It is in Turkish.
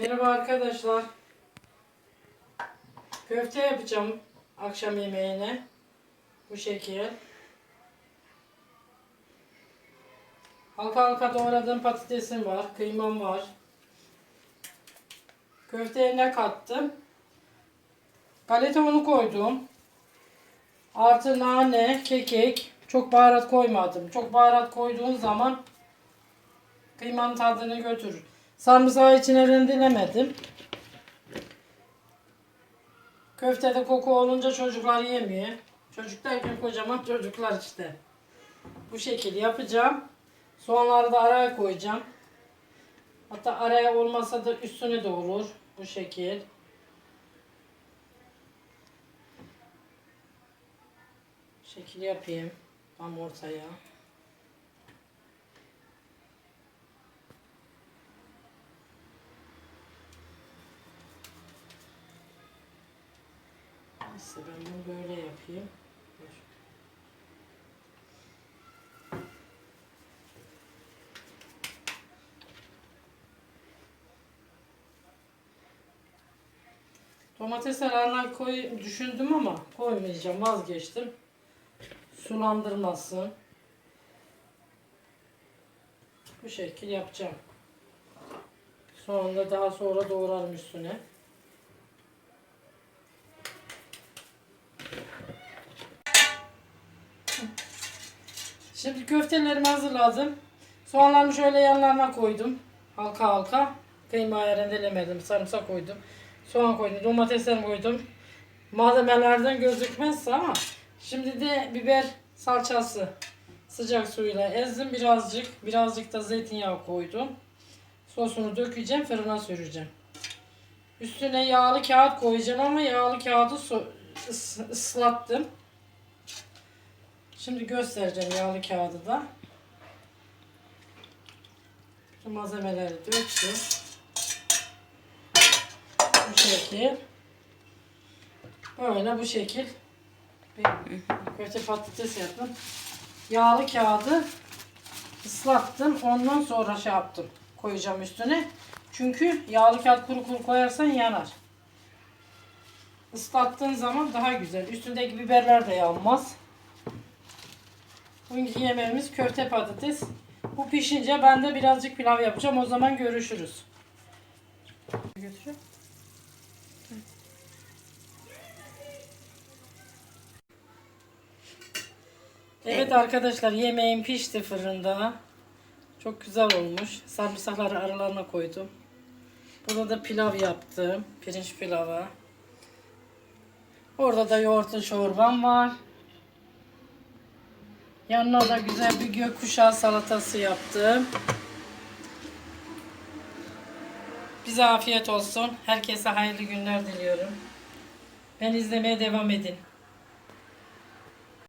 Merhaba arkadaşlar. Köfte yapacağım akşam yemeğine. Bu şekil. Halka halka doğradığım patatesim var, kıymam var. Köfteye ne kattım? Galeta unu koydum. Artı nane, kekik. Çok baharat koymadım. Çok baharat koyduğun zaman kıymanın tadını götürür. Sarımsağı içine rendelemedim. Köftede koku olunca çocuklar yemiyor. Çocuk derken kocaman çocuklar işte. Bu şekilde yapacağım. Soğanları da araya koyacağım. Hatta araya olmasa da üstüne de olur. Bu şekil. Şekil yapayım. Tam ortaya. Neyse ben bunu böyle yapayım. Domates arasına koy düşündüm ama koymayacağım vazgeçtim. Sulandırmasın. Bu şekil yapacağım. Sonra daha sonra doğrarım üstüne. Şimdi köftelerimi hazırladım. Soğanlarımı şöyle yanlarına koydum. Halka halka. Kıymayı rendelemedim. Sarımsak koydum. Soğan koydum. Domatesler koydum. Malzemelerden gözükmezse ama şimdi de biber salçası sıcak suyla ezdim birazcık. Birazcık da zeytinyağı koydum. Sosunu dökeceğim. Fırına süreceğim. Üstüne yağlı kağıt koyacağım ama yağlı kağıdı so- ıs- ıslattım. Şimdi göstereceğim yağlı kağıdı da. Şu malzemeleri döktüm. Bu şekil. Böyle bu şekil. Bir köfte patates yaptım. Yağlı kağıdı ıslattım. Ondan sonra şey yaptım. Koyacağım üstüne. Çünkü yağlı kağıt kuru kuru koyarsan yanar. Islattığın zaman daha güzel. Üstündeki biberler de yanmaz. Bugünkü yemeğimiz köfte patates. Bu pişince ben de birazcık pilav yapacağım. O zaman görüşürüz. Götürüyor. Evet arkadaşlar yemeğim pişti fırında. Çok güzel olmuş. Sarımsakları aralarına koydum. Burada da pilav yaptım. Pirinç pilavı. Orada da yoğurtlu çorbam var. Yanına da güzel bir gökkuşağı salatası yaptım. Bize afiyet olsun. Herkese hayırlı günler diliyorum. Ben izlemeye devam edin.